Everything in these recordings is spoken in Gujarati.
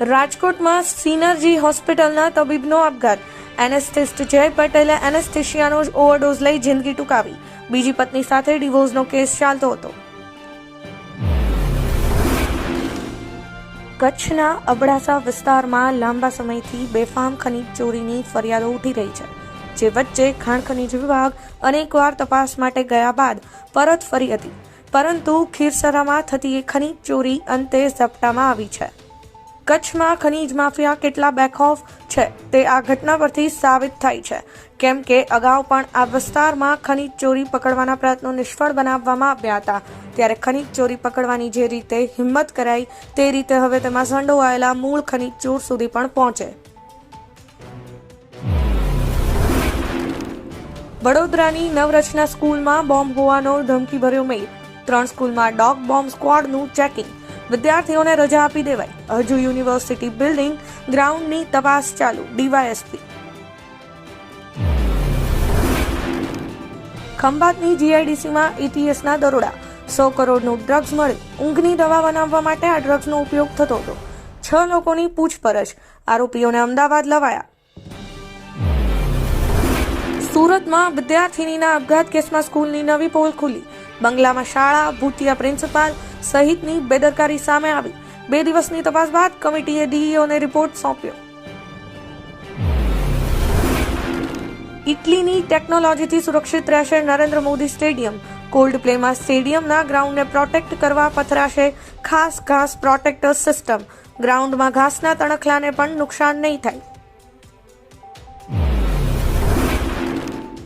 રાજકોટમાં સિનર્જી હોસ્પિટલના તબીબનો આપઘાત. એનેસ્થિસ્ટ જય પટેલે એનેસ્થેશિયાનો ઓવરડોઝ લઈ જિંદગી ટૂંકાવી. બીજી પત્ની સાથે ડિવોર્સનો કેસ ચાલતો હતો. કચ્છના અબડાસા વિસ્તારમાં લાંબા સમયથી બેફામ ખનીજ ચોરીની ફરિયાદો ઉઠી રહી છે, જે વચ્ચે ખાણ ખનીજ વિભાગ અનેકવાર તપાસ માટે ગયા બાદ પરત ફરી હતી. પરંતુ ખીરસરામાં થતી એ ખનીજ ચોરી અંતે ઝપટામાં આવી છે. કચ્છમાં ખનીજ માફિયા કેટલા બેખોફ છે તે આ ઘટના પરથી સાબિત થાય છે. કેમ કે અગાઉ પણ આ વિસ્તારમાં ખનીજ ચોરી પકડવાના પ્રયત્નો નિષ્ફળ બનાવવામાં આવ્યા હતા. ત્યારે ખનીજ ચોરી પકડવાની જે રીતે હિંમત કરાઈ તે રીતે હવે તેમાં સંડોવાયેલા મૂળ ખનીજ ચોર સુધી પણ પહોંચે. વડોદરાની નવરચના સ્કૂલમાં બોમ્બ હોવાનો ધમકીભર્યો મેલ ત્રણ સ્કૂલમાં ડોગ બોમ્બ સ્ક્વોડનું ચેકિંગ. વિદ્યાર્થીઓને રજા આપી દેવાય હજુ યુનિવર્સિટી બિલ્ડિંગ ગ્રાઉન્ડની તપાસ ચાલુ, ડીવાયએસપી. ખંભાતની જીઆઈડીસીમાં ઈટીએસના દરોડા. સો કરોડનું ડ્રગ્સ મળ્યું. ઊંઘની દવા બનાવવા માટે આ ડ્રગ્સનો ઉપયોગ થતો હતો. છ લોકોની પૂછપરછ. આરોપીઓને અમદાવાદ લવાયા. સુરતમાં વિદ્યાર્થીનીના આપઘાત કેસમાં સ્કૂલની નવી પોલ ખુલી. બંગલામાં શાળા, ભૂતિયા પ્રિન્સિપાલ સહિતની બેદરકારી સામે આવી. બે દિવસની તપાસ બાદ કમિટીએ ડીઈઓને રિપોર્ટ સોંપ્યો. ઇટલીની ટેકનોલોજીથી સુરક્ષિત રહેશે નરેન્દ્ર મોદી સ્ટેડિયમ. કોલ્ડ પ્લેમાં સ્ટેડિયમના ગ્રાઉન્ડને પ્રોટેક્ટ કરવા પથરાશે ખાસ ઘાસ પ્રોટેક્ટર સિસ્ટમ. ગ્રાઉન્ડમાં ઘાસના તણખલાને પણ નુકસાન નહીં થાય.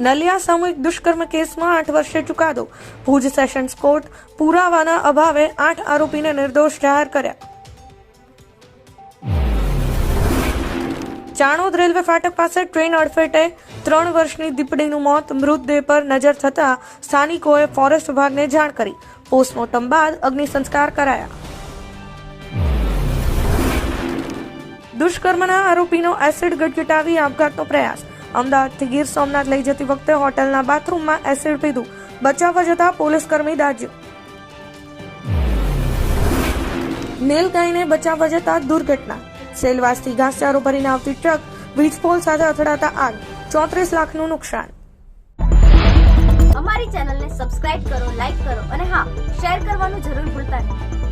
નલિયા સામૂહિક દુષ્કર્મ કેસમાં આઠ વર્ષે ચુકાદો. ભુજ સેશન્સ કોર્ટ પુરાવાના અભાવે આઠ આરોપીને નિર્દોષ જાહેર કર્યા. ચાણોદ રેલવે ફાટક પાસે ટ્રેન અડફેટે ત્રણ વર્ષની દીપડીનું મોત, મૃતદેહ પર નજર થતા સ્થાનિકોએ ફોરેસ્ટ વિભાગને જાણ કરી. પોસ્ટમોર્ટમ બાદ અગ્નિ સંસ્કાર કરાયા. દુષ્કર્મના આરોપીનો એસિડ ગટગટાવી આપઘાતનો પ્રયાસ. અમદાવાદથી ગીર સોમનાથ લઈ જતી વખતે હોટલના બાથરૂમમાં એસિડ પીધું. બચાવવા જતા પોલીસકર્મી દાજ્યો. નીલગાયને બચાવવા જતા દુર્ઘટના. સેલવાસથી ઘાસચારો ભરીને આવતી ટ્રક વીજપોલ સાથે અથડાતા આગ. ચોત્રીસ લાખનું નુકસાન. અમારી ચેનલને સબસ્ક્રાઇબ કરો, લાઇક કરો અને હા, શેર કરવાનું જરૂર ભૂલતા નહીં.